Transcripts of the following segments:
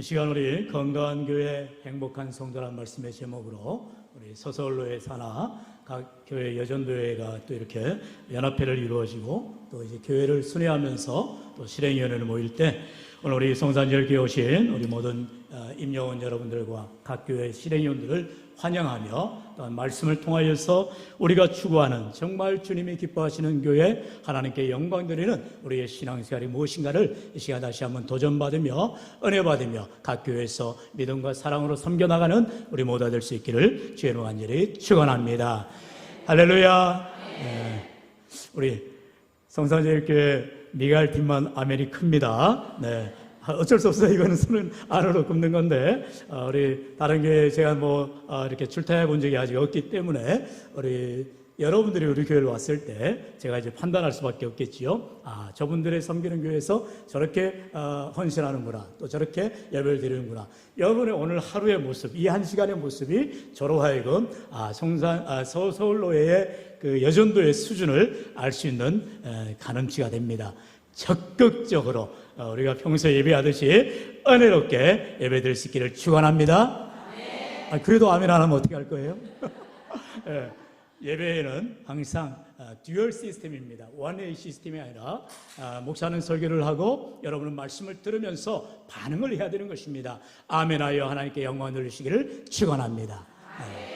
이 시간 우리 건강한 교회 행복한 성도란 말씀의 제목으로 우리 서서울로의 산하 각 교회 여전도회가 또 이렇게 연합회를 이루어지고 또 이제 교회를 순회하면서 또 실행위원회를 모일 때 오늘 우리 성산절교에 오신 우리 모든 어, 임영원 여러분들과 각 교회 실행위원들을 환영하며 또한 말씀을 통하여서 우리가 추구하는 정말 주님이 기뻐하시는 교회 하나님께 영광 드리는 우리의 신앙생활이 무엇인가를 이 시간 다시 한번 도전받으며 은혜 받으며 각 교회에서 믿음과 사랑으로 섬겨나가는 우리 모두가 될수 있기를 주의로 간절히 축원합니다. 할렐루야. 네. 우리 성산제일교회 미갈 팀만 아멘이 큽니다. 네. 아, 어쩔 수 없어요. 이거는 손은 안으로 굽는 건데, 어, 우리 다른 교회 제가 뭐, 어, 이렇게 출퇴해 본 적이 아직 없기 때문에, 우리 여러분들이 우리 교회를 왔을 때 제가 이제 판단할 수밖에 없겠지요. 아, 저분들의 섬기는 교회에서 저렇게 어, 헌신하는구나. 또 저렇게 예배를 드리는구나. 여러분의 오늘 하루의 모습, 이 한 시간의 모습이 저로 하여금 아, 성산, 아, 서, 서울로의 그 여전도의 수준을 알 수 있는 에, 가늠치가 됩니다. 적극적으로 어, 우리가 평소에 예배하듯이 은혜롭게 예배드릴 수 있기를 축원합니다. 아, 그래도 아멘 안 하면 어떻게 할 거예요? 예, 예배에는 항상 아, 듀얼 시스템입니다. 원웨이 시스템이 아니라 아, 목사는 설교를 하고 여러분은 말씀을 들으면서 반응을 해야 되는 것입니다. 아멘하여 하나님께 영광을 돌리시기를 축원합니다. 네.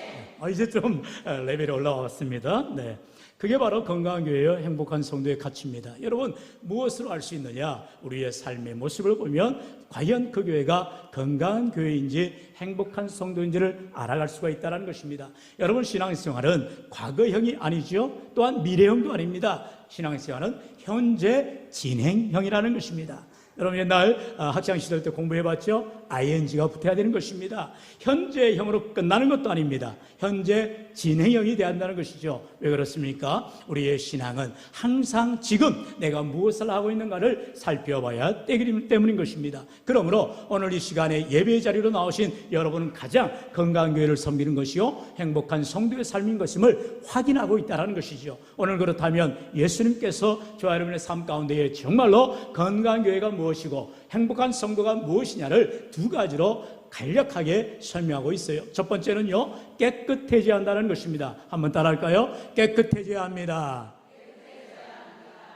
아, 이제 좀 아, 레벨이 올라왔습니다. 네. 그게 바로 건강한 교회요 행복한 성도의 가치입니다. 여러분 무엇으로 알 수 있느냐? 우리의 삶의 모습을 보면 과연 그 교회가 건강한 교회인지 행복한 성도인지를 알아갈 수가 있다는 것입니다. 여러분 신앙생활은 과거형이 아니죠. 또한 미래형도 아닙니다. 신앙생활은 현재 진행형이라는 것입니다. 여러분 옛날 아, 학창 시절 때 공부해봤죠? ing가 붙어야 되는 것입니다. 현재형으로 끝나는 것도 아닙니다. 현재 진행형이 돼야 한다는 것이죠. 왜 그렇습니까? 우리의 신앙은 항상 지금 내가 무엇을 하고 있는가를 살펴봐야 때문인 것입니다. 그러므로 오늘 이 시간에 예배 자리로 나오신 여러분은 가장 건강한 교회를 섬기는 것이요 행복한 성도의 삶인 것임을 확인하고 있다는 것이죠. 오늘 그렇다면 예수님께서 저와 여러분의 삶 가운데에 정말로 건강한 교회가 무엇이고 행복한 성도가 무엇이냐를 두 가지로 간략하게 설명하고 있어요. 첫 번째는요, 깨끗해져야 한다는 것입니다. 한번 따라 할까요? 깨끗해져야 합니다.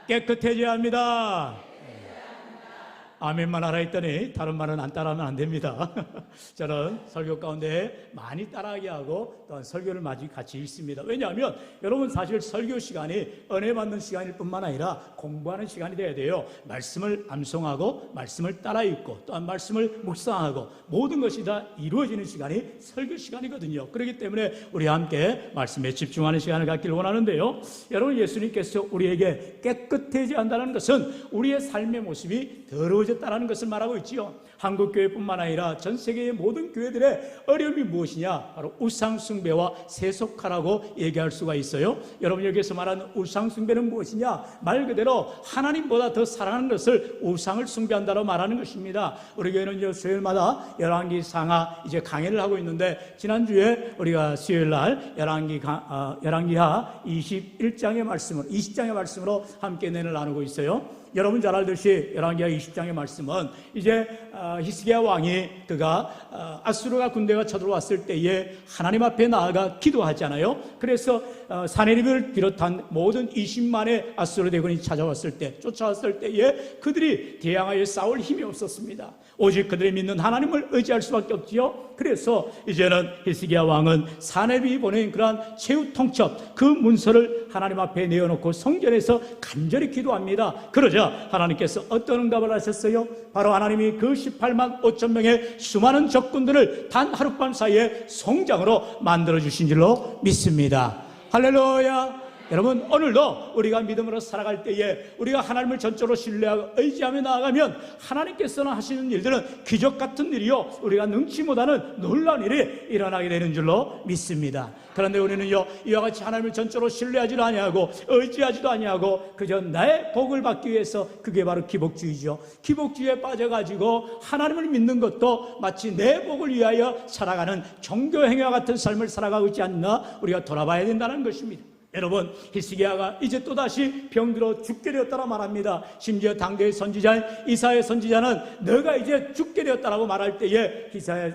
깨끗해져야 합니다. 아멘만 하라 했더니 다른 말은 안 따라하면 안 됩니다. 저는 설교 가운데 많이 따라하게 하고 또한 설교를 같이 읽습니다. 왜냐하면 여러분 사실 설교 시간이 은혜 받는 시간일 뿐만 아니라 공부하는 시간이 돼야 돼요. 말씀을 암송하고 말씀을 따라 읽고 또한 말씀을 묵상하고 모든 것이 다 이루어지는 시간이 설교 시간이거든요. 그렇기 때문에 우리 함께 말씀에 집중하는 시간을 갖기를 원하는데요. 여러분 예수님께서 우리에게 깨끗해져야 한다는 것은 우리의 삶의 모습이 더러워 이루어졌다는 것을 말하고 있지요. 한국 교회뿐만 아니라 전 세계의 모든 교회들의 어려움이 무엇이냐? 바로 우상 숭배와 세속화라고 얘기할 수가 있어요. 여러분 여기서 말하는 우상 숭배는 무엇이냐? 말 그대로 하나님보다 더 사랑하는 것을 우상을 숭배한다고 말하는 것입니다. 우리 교회는 이제 수요일마다 열왕기 상하 이제 강의를 하고 있는데 지난주에 우리가 수요일 날 열왕기 어, 열왕기하 21장의 말씀을 20장의 말씀으로 함께 내를 나누고 있어요. 여러분 잘 알듯이 열왕기하 20장의 말씀은 이제 어, 히스기야 왕이 그가 어, 아수르가 군대가 쳐들어왔을 때에 하나님 앞에 나아가 기도하잖아요. 그래서 어, 사내립을 비롯한 모든 20만의 아수르 대군이 찾아왔을 때 쫓아왔을 때에 그들이 대항하여 싸울 힘이 없었습니다. 오직 그들이 믿는 하나님을 의지할 수밖에 없지요. 그래서 이제는 히스기야 왕은 사내비 보낸 그러한 최후 통첩 그 문서를 하나님 앞에 내어놓고 성전에서 간절히 기도합니다. 그러자 하나님께서 어떤 응답을 하셨어요? 바로 하나님이 그 18만 5천 명의 수많은 적군들을 단 하룻밤 사이에 성장으로 만들어 주신 줄로 믿습니다. 할렐루야. 여러분 오늘도 우리가 믿음으로 살아갈 때에 우리가 하나님을 전적으로 신뢰하고 의지하며 나아가면 하나님께서는 하시는 일들은 기적 같은 일이요 우리가 능치 못하는 놀라운 일이 일어나게 되는 줄로 믿습니다. 그런데 우리는요 이와 같이 하나님을 전적으로 신뢰하지도 아니하고 의지하지도 아니하고 그저 나의 복을 받기 위해서 그게 바로 기복주의죠. 기복주의에 빠져가지고 하나님을 믿는 것도 마치 내 복을 위하여 살아가는 종교 행위와 같은 삶을 살아가고 있지 않나 우리가 돌아봐야 된다는 것입니다. 여러분 히스기야가 이제 또다시 병들어 죽게 되었다라 말합니다. 심지어 당대의 선지자인 이사의 선지자는 너가 이제 죽게 되었다라고 말할 때에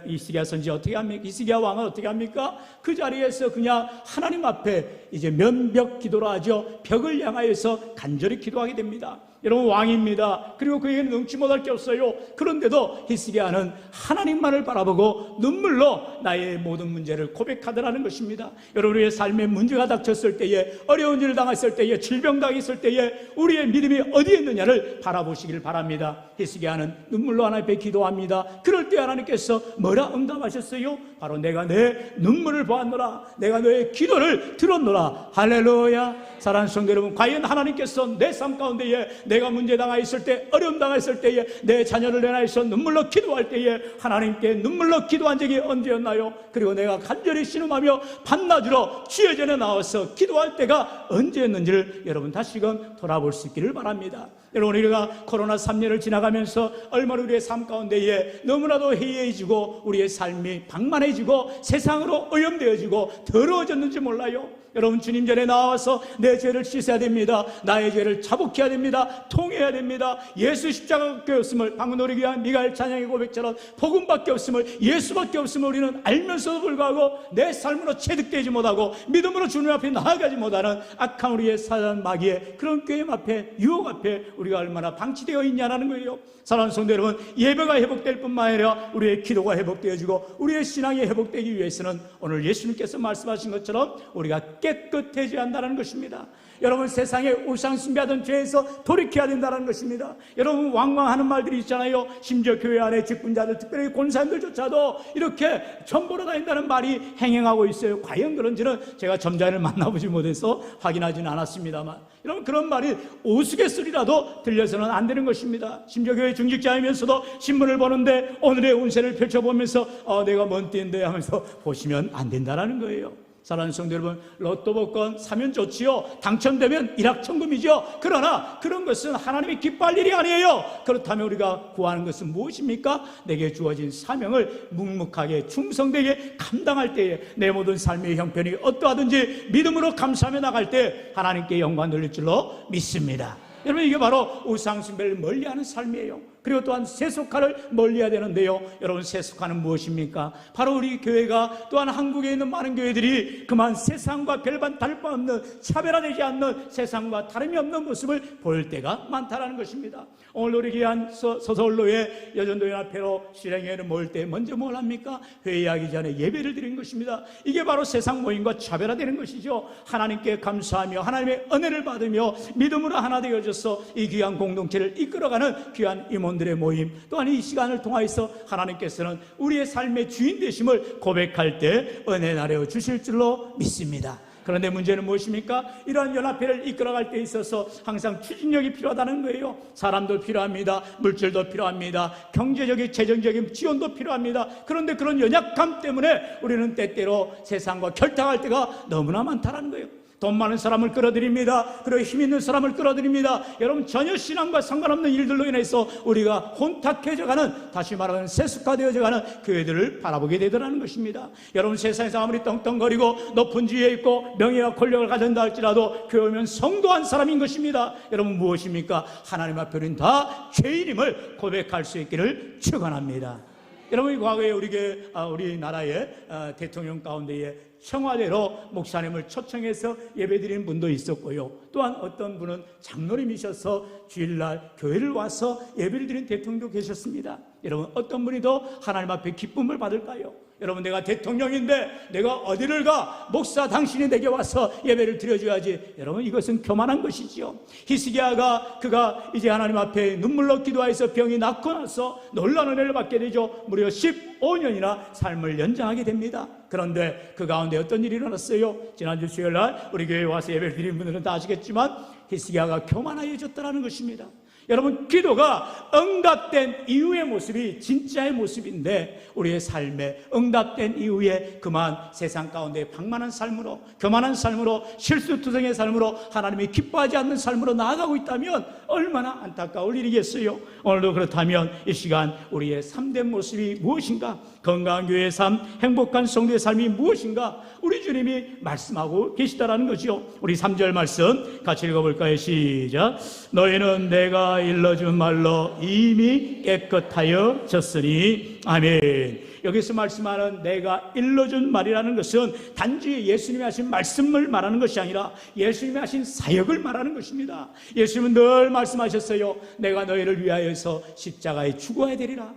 히스기야 선지자 어떻게 합니까? 히스기야 왕은 어떻게 합니까? 그 자리에서 그냥 하나님 앞에 이제 면벽 기도를 하죠. 벽을 향하여서 간절히 기도하게 됩니다. 여러분 왕입니다. 그리고 그에게는 능치 못할 게 없어요. 그런데도 히스기야는 하나님만을 바라보고 눈물로 나의 모든 문제를 고백하더라는 것입니다. 여러분 우리의 삶에 문제가 닥쳤을 때에 어려운 일을 당했을 때에 질병 당했을 때에 우리의 믿음이 어디에 있느냐를 바라보시길 바랍니다. 히스기야는 눈물로 하나님 앞에 기도합니다. 그럴 때 하나님께서 뭐라 응답하셨어요? 바로 내가 내 눈물을 보았노라. 내가 너의 기도를 들었노라. 할렐루야. 사랑하는 성도 여러분, 과연 하나님께서 내 삶 가운데에 내가 문제 당하 있을 때, 어려움 당했을 때에 내 자녀를 내놔서 눈물로 기도할 때에 하나님께 눈물로 기도한 적이 언제였나요? 그리고 내가 간절히 신음하며 반나주로 주의 전에 나와서 기도할 때가 언제였는지를 여러분 다시금 돌아볼 수 있기를 바랍니다. 여러분 우리가 코로나 3년을 지나가면서 얼마나 우리의 삶 가운데에 너무나도 해이해지고 우리의 삶이 방만해지고 세상으로 오염되어지고 더러워졌는지 몰라요. 여러분 주님 전에 나와서 내 죄를 씻어야 됩니다. 나의 죄를 자복해야 됩니다. 통해야 됩니다. 예수 십자가밖에 없음을 방금 우리 귀한 미가엘 찬양의 고백처럼 복음밖에 없음을 예수밖에 없음을 우리는 알면서도 불구하고 내 삶으로 체득되지 못하고 믿음으로 주님 앞에 나아가지 못하는 악한 우리의 사단 마귀의 그런 게임 앞에 유혹 앞에 우리가 얼마나 방치되어 있냐라는 거예요. 사랑하는 성도 여러분, 예배가 회복될 뿐만 아니라 우리의 기도가 회복되어지고 우리의 신앙이 회복되기 위해서는 오늘 예수님께서 말씀하신 것처럼 우리가 깨끗해져야 한다는 것입니다. 여러분 세상에 우상 숭배하던 죄에서 돌이켜야 된다는 것입니다. 여러분 왕왕하는 말들이 있잖아요. 심지어 교회 안에 직분자들, 특별히 권사님들조차도 이렇게 전보러 다닌다는 말이 행행하고 있어요. 과연 그런지는 제가 점자를 만나보지 못해서 확인하지는 않았습니다만, 여러분 그런 말이 우스갯소리라도 들려서는 안 되는 것입니다. 심지어 교회 중직자이면서도 신문을 보는데 오늘의 운세를 펼쳐보면서 어, 내가 뭔 띠인데 하면서 보시면 안 된다는 거예요. 사랑하는 성도 여러분, 로또 복권 사면 좋지요. 당첨되면 일확천금이죠. 그러나 그런 것은 하나님이 기뻐할 일이 아니에요. 그렇다면 우리가 구하는 것은 무엇입니까? 내게 주어진 사명을 묵묵하게 충성되게 감당할 때에 내 모든 삶의 형편이 어떠하든지 믿음으로 감사하며 나갈 때 하나님께 영광 돌릴 줄로 믿습니다. 여러분 이게 바로 우상숭배를 멀리하는 삶이에요. 그리고 또한 세속화를 멀리해야 되는데요. 여러분 세속화는 무엇입니까? 바로 우리 교회가 또한 한국에 있는 많은 교회들이 그만 세상과 별반 다를 바 없는 차별화되지 않는 세상과 다름이 없는 모습을 보일 때가 많다라는 것입니다. 오늘 우리 귀한 서- 서서울로의 여전도연합회로 실행회를 모일 때 먼저 뭘 합니까? 회의하기 전에 예배를 드린 것입니다. 이게 바로 세상 모임과 차별화되는 것이죠. 하나님께 감사하며 하나님의 은혜를 받으며 믿음으로 하나 되어져서 이 귀한 공동체를 이끌어가는 귀한 임원 들의 모임 또한 이 시간을 통하여서 하나님께서는 우리의 삶의 주인 되심을 고백할 때 은혜 나려 주실 줄로 믿습니다. 그런데 문제는 무엇입니까? 이러한 연합회를 이끌어갈 때 있어서 항상 추진력이 필요하다는 거예요. 사람도 필요합니다. 물질도 필요합니다. 경제적인, 재정적인 지원도 필요합니다. 그런데 그런 연약함 때문에 우리는 때때로 세상과 결탁할 때가 너무나 많다는 거예요. 돈 많은 사람을 끌어들입니다. 그리고 힘 있는 사람을 끌어들입니다. 여러분 전혀 신앙과 상관없는 일들로 인해서 우리가 혼탁해져가는 다시 말하는 세속화되어져가는 교회들을 바라보게 되더라는 것입니다. 여러분 세상에서 아무리 떵떵거리고 높은 지위에 있고 명예와 권력을 가진다 할지라도 교회 오면 성도한 사람인 것입니다. 여러분 무엇입니까? 하나님 앞에 우리는 다 죄인임을 고백할 수 있기를 축원합니다. 여러분 과거에 우리 교회, 아, 우리 나라의 아, 대통령 가운데에 청와대로 목사님을 초청해서 예배드리는 분도 있었고요. 또한 어떤 분은 장로님이셔서 주일날 교회를 와서 예배를 드린 대통령도 계셨습니다. 여러분 어떤 분이 더 하나님 앞에 기쁨을 받을까요? 여러분 내가 대통령인데 내가 어디를 가? 목사 당신이 내게 와서 예배를 드려줘야지. 여러분 이것은 교만한 것이지요. 히스기야가 그가 이제 하나님 앞에 눈물로 기도하여서 병이 낫고 나서 놀라운 은혜를 받게 되죠. 무려 15년이나 삶을 연장하게 됩니다. 그런데 그 가운데 어떤 일이 일어났어요? 지난주 수요일날 우리 교회에 와서 예배를 드린 분들은 다 아시겠지만 히스기야가 교만하여졌다는 것입니다 여러분 기도가 응답된 이후의 모습이 진짜의 모습인데 우리의 삶에 응답된 이후에 그만 세상 가운데 방만한 삶으로 교만한 삶으로 실수투성의 삶으로 하나님이 기뻐하지 않는 삶으로 나아가고 있다면 얼마나 안타까울 일이겠어요. 오늘도 그렇다면 이 시간 우리의 참된 모습이 무엇인가? 건강한 교회의 삶, 행복한 성도의 삶이 무엇인가? 우리 주님이 말씀하고 계시다라는 거죠. 우리 3절 말씀 같이 읽어볼까요? 시작. 너희는 내가 일러준 말로 이미 깨끗하여 졌으니 아멘. 여기서 말씀하는 내가 일러준 말이라는 것은 단지 예수님이 하신 말씀을 말하는 것이 아니라 예수님이 하신 사역을 말하는 것입니다. 예수님은 늘 말씀하셨어요. 내가 너희를 위하여서 십자가에 죽어야 되리라.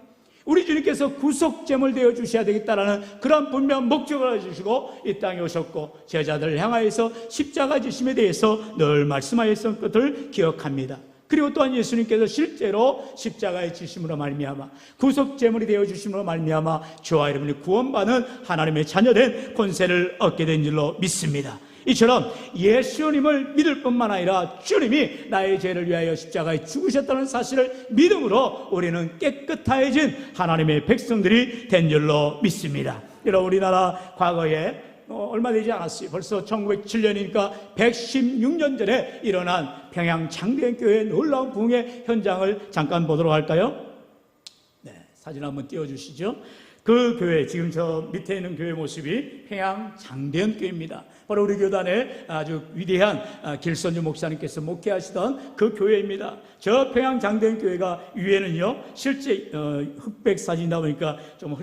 우리 주님께서 구속제물 되어 주셔야 되겠다라는 그런 분명 목적을 가지시고 이 땅에 오셨고 제자들을 향하여서 십자가 지심에 대해서 늘 말씀하였던 것을 기억합니다. 그리고 또한 예수님께서 실제로 십자가의 지심으로 말미암아 구속 제물이 되어 주심으로 말미암아 저와 여러분이 구원받은 하나님의 자녀된 권세를 얻게 된 줄로 믿습니다. 이처럼 예수님을 믿을 뿐만 아니라 주님이 나의 죄를 위하여 십자가에 죽으셨다는 사실을 믿음으로 우리는 깨끗해진 하나님의 백성들이 된 줄로 믿습니다. 여러분 우리나라 과거에 어, 얼마 되지 않았어요. 벌써 1907년이니까 116년 전에 일어난 평양 장대교회 놀라운 부흥의 현장을 잠깐 보도록 할까요? 네, 사진 한번 띄워주시죠. 그 교회, 지금 저 밑에 있는 교회 모습이 평양 장대현 교회입니다. 바로 우리 교단의 아주 위대한 아, 길선주 목사님께서 목회하시던 그 교회입니다. 저 평양 장대현 교회가 위에는요, 실제 어, 흑백 사진이다 보니까 좀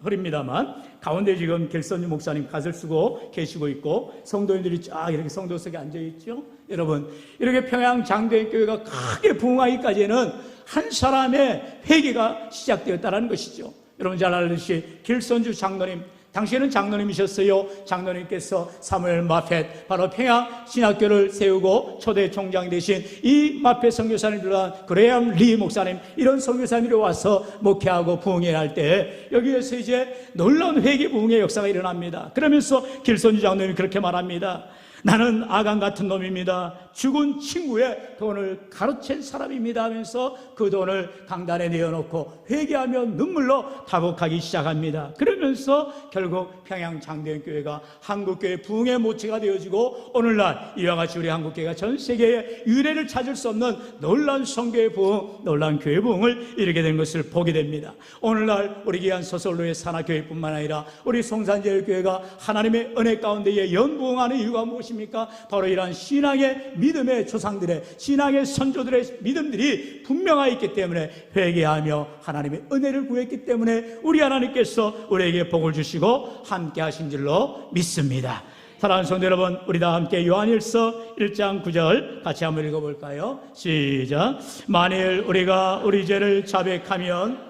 흐립니다만, 가운데 지금 길선주 목사님 갓을 쓰고 계시고 있고, 성도인들이 쫙 이렇게 성도석에 앉아있죠. 여러분, 이렇게 평양 장대현 교회가 크게 부흥하기까지는 한 사람의 회개가 시작되었다는 것이죠. 여러분 잘 알듯이 길선주 장로님 당시에는 장로님이셨어요. 장로님께서 사무엘 마펫 바로 평양 신학교를 세우고 초대 총장 되신 이 마펫 선교사님 들한 그레암 리 목사님 이런 선교사님들이 와서 목회하고 부흥회 할 때 여기에서 이제 놀라운 회개 부흥의 역사가 일어납니다. 그러면서 길선주 장로님이 그렇게 말합니다. 나는 아간 같은 놈입니다. 죽은 친구의 돈을 가로챈 사람입니다 하면서 그 돈을 강단에 내어놓고 회개하며 눈물로 다복하기 시작합니다. 그러면서 결국 평양 장대교회가 한국교회 부흥의 모체가 되어지고 오늘날 이와 같이 우리 한국교회가 전 세계에 유례를 찾을 수 없는 놀라운 성교의 부흥, 놀라운 교회 부흥을 이루게 된 것을 보게 됩니다. 오늘날 우리 귀한 서솔로의 산하교회뿐만 아니라 우리 송산제일교회가 하나님의 은혜 가운데에 연부흥하는 이유가 무엇입니까? 바로 이러한 신앙의 믿음의 조상들의 신앙의 선조들의 믿음들이 분명하여 있기 때문에 회개하며 하나님의 은혜를 구했기 때문에 우리 하나님께서 우리에게 복을 주시고 함께 하신 줄로 믿습니다. 사랑하는 성도 여러분, 우리 다 함께 요한일서 1장 9절 같이 한번 읽어볼까요? 시작. 만일 우리가 우리 죄를 자백하면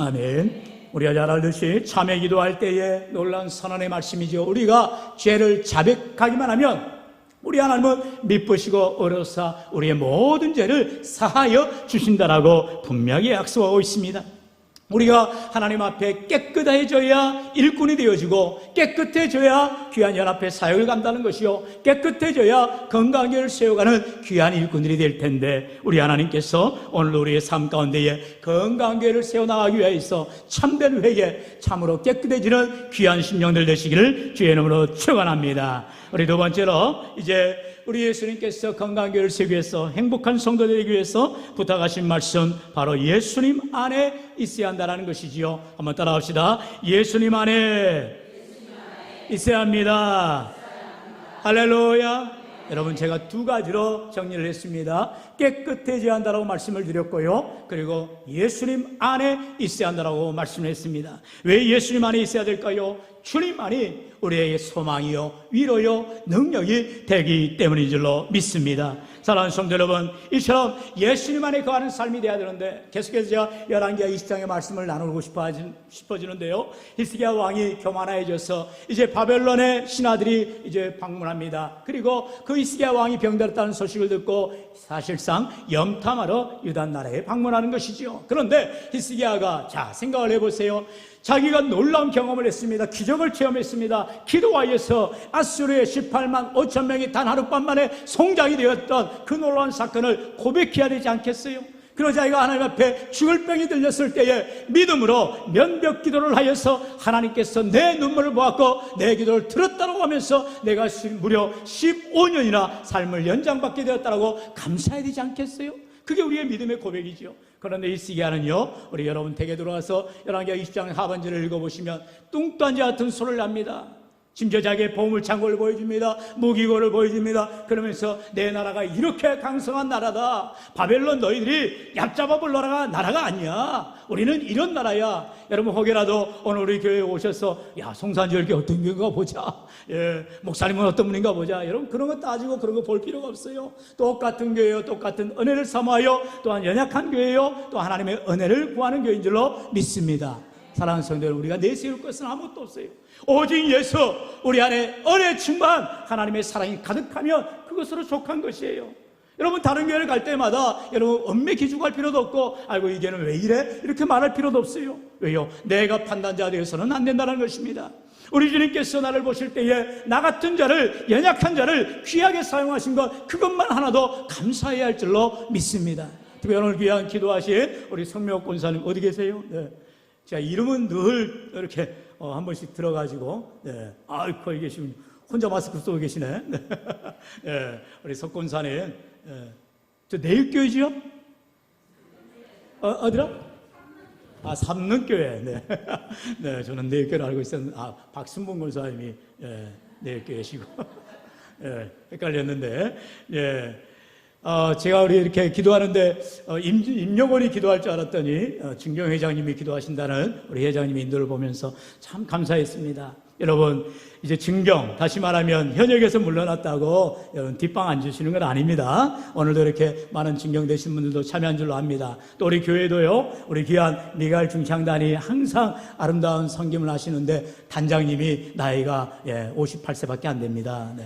아멘. 우리가 잘 알듯이 참회 기도할 때에 놀란 선언의 말씀이죠. 우리가 죄를 자백하기만 하면 우리 하나님은 미쁘시고 어려사 우리의 모든 죄를 사하여 주신다라고 분명히 약속하고 있습니다. 우리가 하나님 앞에 깨끗해져야 일꾼이 되어지고 깨끗해져야 귀한 연합회 사역을 간다는 것이요 깨끗해져야 건강을 세워가는 귀한 일꾼들이 될 텐데 우리 하나님께서 오늘 우리의 삶 가운데에 건강교회를 세워나가기 위해서 참된 회개 참으로 깨끗해지는 귀한 심령들 되시기를 주의 이름으로 축원합니다. 우리 두 번째로 이제 우리 예수님께서 건강교회를 세우기 위해서 행복한 성도 되기 위해서 부탁하신 말씀 바로 예수님 안에 있어야 한다는 것이지요. 한번 따라합시다. 예수님 안에 있어야 합니다. 할렐루야. 여러분 제가 두 가지로 정리를 했습니다. 깨끗해져야 한다고 말씀을 드렸고요. 그리고 예수님 안에 있어야 한다고 말씀을 했습니다. 왜 예수님 안에 있어야 될까요? 주님만이 우리의 소망이요, 위로요, 능력이 되기 때문인 줄로 믿습니다. 사랑하는 성도 여러분, 이처럼 예수님 안에 거하는 삶이 되어야 되는데 계속해서 제가 11개 20장의 말씀을 나누고 싶어지는데요. 히스기야 왕이 교만해져서 이제 바벨론의 신하들이 이제 방문합니다. 그리고 그 히스기야 왕이 병들었다는 소식을 듣고 사실상 염탐하러 유단 나라에 방문하는 것이지요. 그런데 히스기야가 자 생각을 해보세요. 자기가 놀라운 경험을 했습니다. 기적을 체험했습니다. 기도하여서 아수르의 18만 5천 명이 단 하룻밤 만에 송장이 되었던 그 놀라운 사건을 고백해야 되지 않겠어요? 그러자 아이가 하나님 앞에 죽을 병이 들렸을 때에 믿음으로 면벽 기도를 하여서 하나님께서 내 눈물을 보았고 내 기도를 들었다고 하면서 내가 시- 무려 15년이나 삶을 연장받게 되었다고 감사해야 되지 않겠어요? 그게 우리의 믿음의 고백이지요. 그런데 이 시기하는요, 우리 여러분 댁에 들어와서 열왕기하 20장 하반절을 읽어보시면 뚱딴지 같은 소리를 합니다. 심지어 자기의 보물 창고를 보여줍니다. 무기고를 보여줍니다. 그러면서 내 나라가 이렇게 강성한 나라다. 바벨론 너희들이 얕잡아 볼 나라가 나라가 아니야. 우리는 이런 나라야. 여러분 혹여라도 오늘 우리 교회에 오셔서 야 송산절교 어떤 교회인가 보자. 예, 목사님은 어떤 분인가 보자. 여러분 그런 거 따지고 그런 거 볼 필요가 없어요. 똑같은 교회요, 똑같은 은혜를 삼아요. 또한 연약한 교회요, 또 하나님의 은혜를 구하는 교회인 줄로 믿습니다. 사랑하는 성도들 우리가 내세울 것은 아무것도 없어요. 오직 예수 우리 안에 은혜 충만 하나님의 사랑이 가득하면 그것으로 족한 것이에요. 여러분 다른 교회를 갈 때마다 여러분 엄매 기죽할 필요도 없고 아이고 이 교회는 왜 이래 이렇게 말할 필요도 없어요. 왜요? 내가 판단자 되어서는 안 된다는 것입니다. 우리 주님께서 나를 보실 때에 나 같은 자를 연약한 자를 귀하게 사용하신 것 그것만 하나도 감사해야 할 줄로 믿습니다. 특히 오늘 귀한 기도하신 우리 성묘 권사님 어디 계세요? 네. 자, 이름은 늘 이렇게 어, 한 번씩 들어가지고, 네. 아이, 거기 계시면 혼자 마스크 쓰고 계시네. 네. 예, 우리 석곤사님, 예. 저 내일교회지요? 어, 어디라? 아, 삼능교회. 네. 네, 저는 내일교회를 알고 있었는데, 아, 박순봉 권사님이, 예, 내일교회시고. 예, 헷갈렸는데, 예. 어, 제가 우리 이렇게 기도하는데 어, 임, 임용원이 기도할 줄 알았더니 어, 진경 회장님이 기도하신다는 우리 회장님의 인도를 보면서 참 감사했습니다. 여러분 이제 증경 다시 말하면 현역에서 물러났다고 여러분 뒷방 앉으시는 건 아닙니다. 오늘도 이렇게 많은 증경 되신 분들도 참여한 줄로 압니다. 또 우리 교회도요. 우리 귀한 미갈 중창단이 항상 아름다운 성김을 하시는데 단장님이 나이가 예, 58세밖에 안 됩니다. 네.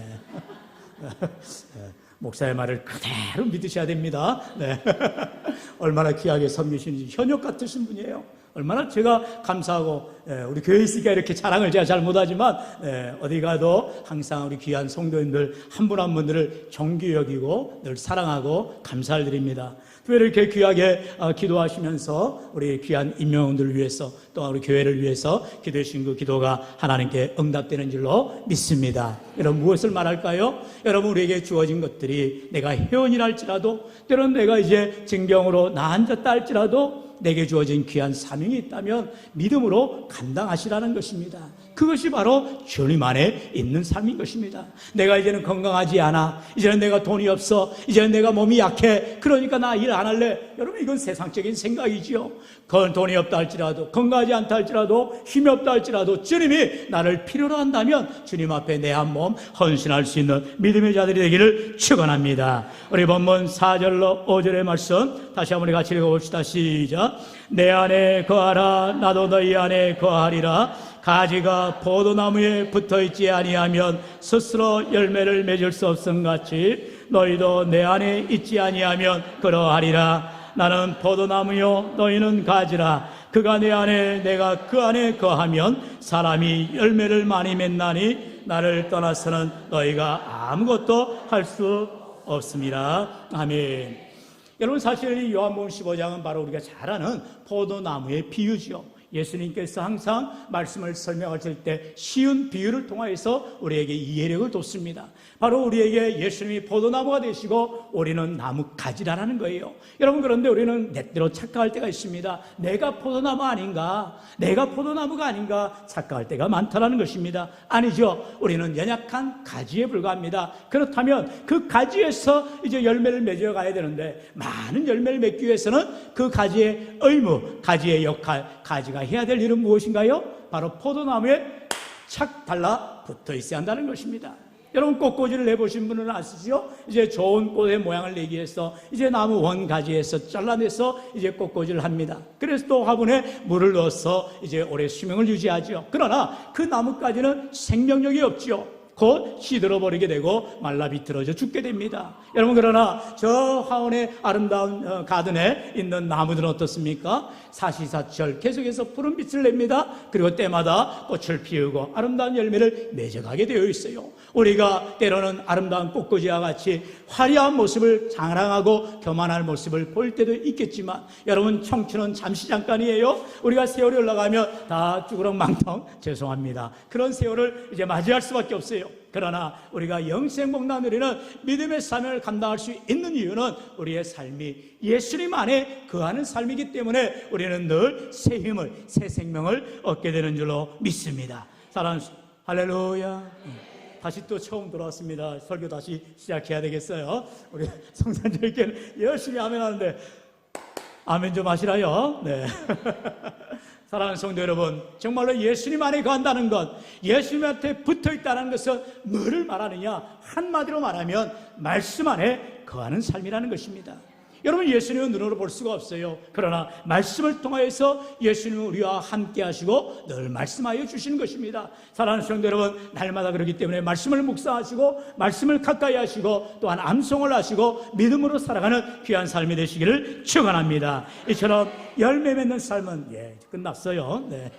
목사의 말을 그대로 믿으셔야 됩니다. 네. 얼마나 귀하게 섬기시는지 현역 같으신 분이에요. 얼마나 제가 감사하고 예, 우리 교회 있으니까 이렇게 자랑을 제가 잘 못하지만 예, 어디 가도 항상 우리 귀한 성도님들 한 분한 분들을 정기 여기고 늘 사랑하고 감사를 드립니다. 왜 이렇게 귀하게 어, 기도하시면서 우리 귀한 임명원들을 위해서 또 우리 교회를 위해서 기도하신 그 기도가 하나님께 응답되는 줄로 믿습니다. 여러분 무엇을 말할까요? 여러분 우리에게 주어진 것들이 내가 회원이랄지라도 때로는 내가 이제 증경으로 나 앉았다 할지라도 내게 주어진 귀한 사명이 있다면 믿음으로 감당하시라는 것입니다. 그것이 바로 주님 안에 있는 삶인 것입니다. 내가 이제는 건강하지 않아. 이제는 내가 돈이 없어. 이제는 내가 몸이 약해. 그러니까 나 일 안 할래. 여러분 이건 세상적인 생각이지요. 건 돈이 없다 할지라도 건강하지 않다 할지라도 힘이 없다 할지라도 주님이 나를 필요로 한다면 주님 앞에 내 한 몸 헌신할 수 있는 믿음의 자들이 되기를 축원합니다. 우리 본문 4절로 5절의 말씀 다시 한번 같이 읽어봅시다. 시작. 내 안에 거하라 나도 너희 안에 거하리라 가지가 포도나무에 붙어 있지 아니하면 스스로 열매를 맺을 수 없음 같이 너희도 내 안에 있지 아니하면 그러하리라. 나는 포도나무요 너희는 가지라. 그가 내 안에 내가 그 안에 거하면 사람이 열매를 많이 맺나니 나를 떠나서는 너희가 아무것도 할 수 없습니다. 아멘. 여러분 사실 이 요한복음 15장은 바로 우리가 잘 아는 포도나무의 비유지요. 예수님께서 항상 말씀을 설명하실 때 쉬운 비유를 통하여서 우리에게 이해력을 뒀습니다. 바로 우리에게 예수님이 포도나무가 되시고 우리는 나무 가지라는 거예요. 여러분 그런데 우리는 내대로 착각할 때가 있습니다. 내가 포도나무 아닌가? 내가 포도나무가 아닌가? 착각할 때가 많다는 것입니다. 아니죠. 우리는 연약한 가지에 불과합니다. 그렇다면 그 가지에서 이제 열매를 맺어 가야 되는데 많은 열매를 맺기 위해서는 그 가지의 의무, 가지의 역할, 가지가 해야 될 일은 무엇인가요? 바로 포도나무에 착 달라 붙어 있어야 한다는 것입니다. 여러분 꽃꽂이를 내보신 분은 아시죠? 이제 좋은 꽃의 모양을 내기 위해서 이제 나무 원 가지에서 잘라내서 이제 꽃꽂이를 합니다. 그래서 또 화분에 물을 넣어서 이제 오래 수명을 유지하죠. 그러나 그 나뭇가지는 생명력이 없죠. 곧 시들어 버리게 되고 말라 비틀어져 죽게 됩니다. 여러분 그러나 저 하원의 아름다운 어, 가든에 있는 나무들은 어떻습니까? 사시사철 계속해서 푸른 빛을 냅니다. 그리고 때마다 꽃을 피우고 아름다운 열매를 맺어가게 되어 있어요. 우리가 때로는 아름다운 꽃꽂이와 같이 화려한 모습을 자랑하고 교만할 모습을 볼 때도 있겠지만 여러분 청춘은 잠시 잠깐이에요. 우리가 세월이 올라가면 다 쭈그렁망텅 죄송합니다. 그런 세월을 이제 맞이할 수밖에 없어요. 그러나 우리가 영생복나 누리는 믿음의 삶을 감당할 수 있는 이유는 우리의 삶이 예수님 안에 거하는 삶이기 때문에 우리는 늘 새 힘을 새 생명을 얻게 되는 줄로 믿습니다. 수- 할렐루야. 다시 또 처음 돌아왔습니다. 설교 다시 시작해야 되겠어요. 우리 성산절께는 열심히 아멘 하는데 아멘 좀 하시라요. 네. 사랑하는 성도 여러분, 정말로 예수님 안에 거한다는 것, 예수님한테 붙어 있다는 것은 뭐를 말하느냐? 한마디로 말하면 말씀 안에 거하는 삶이라는 것입니다. 여러분 예수님은 눈으로 볼 수가 없어요. 그러나 말씀을 통하여서 예수님은 우리와 함께 하시고 늘 말씀하여 주시는 것입니다. 사랑하는 성도 여러분, 날마다 그렇기 때문에 말씀을 묵상하시고 말씀을 가까이 하시고 또한 암송을 하시고 믿음으로 살아가는 귀한 삶이 되시기를 축원합니다. 이처럼 열매 맺는 삶은 예, 끝났어요. 네.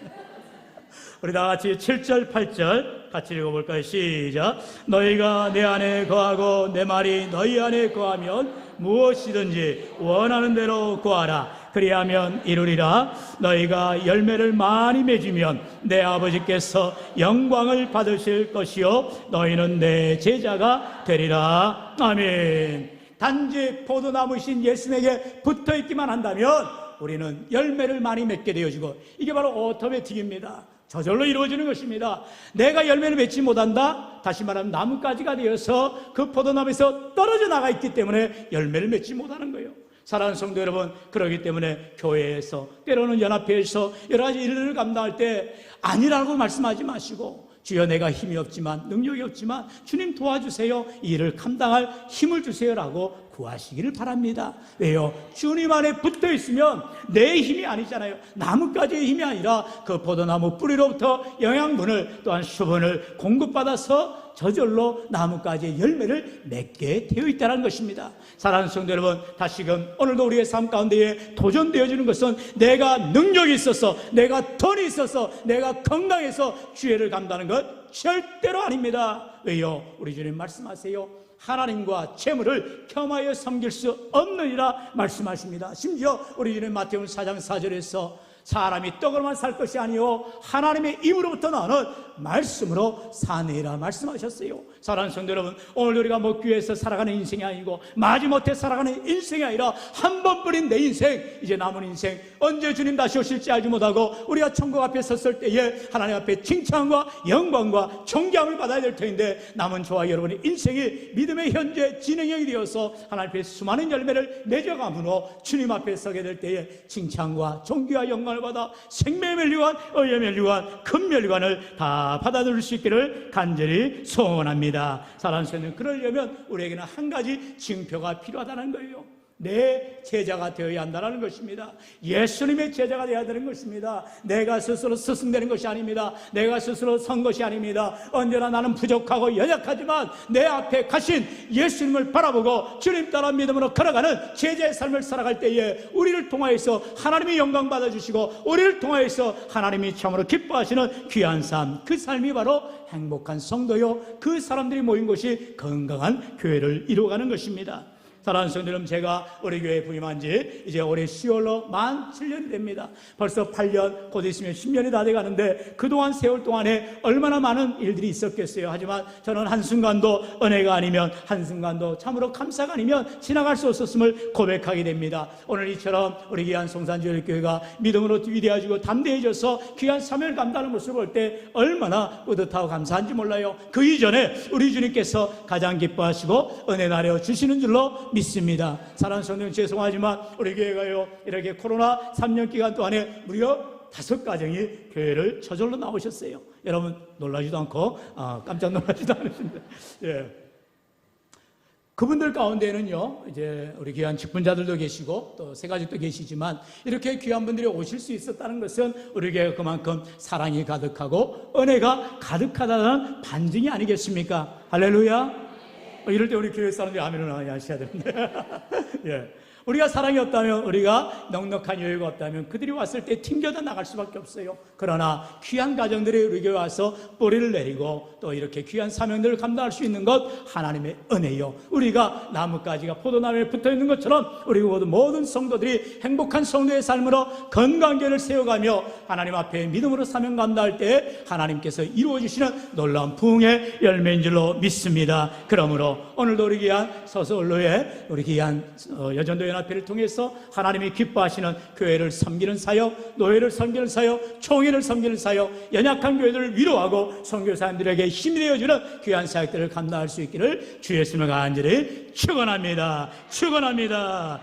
우리 다 같이 7절, 8절 같이 읽어볼까요? 시작. 너희가 내 안에 거하고 내 말이 너희 안에 거하면 무엇이든지 원하는 대로 구하라. 그리하면 이루리라. 너희가 열매를 많이 맺으면 내 아버지께서 영광을 받으실 것이요. 너희는 내 제자가 되리라. 아멘. 단지 포도나무신 예수님에게 붙어 있기만 한다면 우리는 열매를 많이 맺게 되어지고 이게 바로 오토매틱입니다. 저절로 이루어지는 것입니다. 내가 열매를 맺지 못한다? 다시 말하면 나뭇가지가 되어서 그 포도나무에서 떨어져 나가 있기 때문에 열매를 맺지 못하는 거예요. 사랑하는 성도 여러분, 그러기 때문에 교회에서 때로는 연합회에서 여러 가지 일을 감당할 때 아니라고 말씀하지 마시고 주여 내가 힘이 없지만 능력이 없지만 주님 도와주세요. 이 일을 감당할 힘을 주세요라고 구하시기를 바랍니다. 왜요? 주님 안에 붙어 있으면 내 힘이 아니잖아요. 나뭇가지의 힘이 아니라 그 포도나무 뿌리로부터 영양분을 또한 수분을 공급받아서 저절로 나뭇가지의 열매를 맺게 되어 있다는 것입니다. 사랑하는 성도 여러분, 다시금 오늘도 우리의 삶 가운데에 도전되어지는 것은 내가 능력이 있어서, 내가 돈이 있어서, 내가 건강해서 주애를 감다는 것 절대로 아닙니다. 왜요? 우리 주님 말씀하세요. 하나님과 재물을 겸하여 섬길 수 없느니라 말씀하십니다. 심지어 우리 주님 마태복음 4장 4절에서 사람이 떡으로만 살 것이 아니요 하나님의 입으로부터 나오는 말씀으로 사내라 말씀하셨어요. 사랑하는 성도 여러분, 오늘 우리가 먹기 위해서 살아가는 인생이 아니고 마지못해 살아가는 인생이 아니라 한 번뿐인 내 인생, 이제 남은 인생 언제 주님 다시 오실지 알지 못하고 우리가 천국 앞에 섰을 때에 하나님 앞에 칭찬과 영광과 존경을 받아야 될 터인데 남은 저와 여러분의 인생이 믿음의 현재 진행형이 되어서 하나님 앞에 수많은 열매를 맺어가므로 주님 앞에 서게 될 때에 칭찬과 존귀와 영광을 받아 생명의 멸류관, 의의 멸류관, 큰 멸류관을 다 받아들일 수 있기를 간절히 소원합니다. 사랑하는 그러려면 우리에게는 한 가지 징표가 필요하다는 거예요. 내 제자가 되어야 한다는 것입니다. 예수님의 제자가 되어야 되는 것입니다. 내가 스스로 스승되는 것이 아닙니다. 내가 스스로 선 것이 아닙니다. 언제나 나는 부족하고 연약하지만 내 앞에 가신 예수님을 바라보고 주님 따라 믿음으로 걸어가는 제자의 삶을 살아갈 때에 우리를 통하여서 하나님이 영광 받아주시고 우리를 통하여서 하나님이 참으로 기뻐하시는 귀한 삶, 그 삶이 바로 행복한 성도요. 그 사람들이 모인 곳이 건강한 교회를 이루어가는 것입니다. 사랑하는 성도 여러분, 제가 우리 교회에 부임한 지 이제 올해 10월로 만 7년이 됩니다. 벌써 8년, 곧 있으면 10년이 다 돼 가는데 그동안 세월 동안에 얼마나 많은 일들이 있었겠어요. 하지만 저는 한순간도 은혜가 아니면 한순간도 참으로 감사가 아니면 지나갈 수 없었음을 고백하게 됩니다. 오늘 이처럼 우리 귀한 송산주일교회가 믿음으로 위대해지고 담대해져서 귀한 사명을 감당하는 모습을 볼 때 얼마나 뿌듯하고 감사한지 몰라요. 그 이전에 우리 주님께서 가장 기뻐하시고 은혜 나려 주시는 줄로 믿습니다. 사랑하는 성도님 죄송하지만 우리 교회가요 이렇게 코로나 3년 기간 동안에 무려 다섯 가정이 교회를 저절로 나오셨어요. 여러분 놀라지도 않고 아, 깜짝 놀라지도 않으신데 예. 그분들 가운데는요, 이제 우리 귀한 직분자들도 계시고 또 세 가족도 계시지만 이렇게 귀한 분들이 오실 수 있었다는 것은 우리 교회가 그만큼 사랑이 가득하고 은혜가 가득하다는 반증이 아니겠습니까? 할렐루야. 어, 이럴 때 우리 교회 사람들이 아멘을 많이 하셔야 됩니다. 예. 우리가 사랑이 없다면, 우리가 넉넉한 여유가 없다면 그들이 왔을 때 튕겨져 나갈 수밖에 없어요. 그러나 귀한 가정들이 우리 교회 와서 뿌리를 내리고 또 이렇게 귀한 사명들을 감당할 수 있는 것 하나님의 은혜요. 우리가 나뭇가지가 포도나무에 붙어 있는 것처럼 우리 모든 모든 성도들이 행복한 성도의 삶으로 건강교를 세워가며 하나님 앞에 믿음으로 사명 감당할 때 하나님께서 이루어 주시는 놀라운 부흥의 열매인 줄로 믿습니다. 그러므로 오늘도 우리 귀한 서서울로의 우리 귀한 어, 여전도 연합회를 통해서 하나님이 기뻐하시는 교회를 섬기는 사역, 노예를 섬기는 사역, 총회를 섬기는 사역, 연약한 교회들을 위로하고 선교사님들에게 힘이 되어주는 귀한 사역들을 감당할 수 있기를 주의 예수님을 간절히 축원합니다. 축원합니다.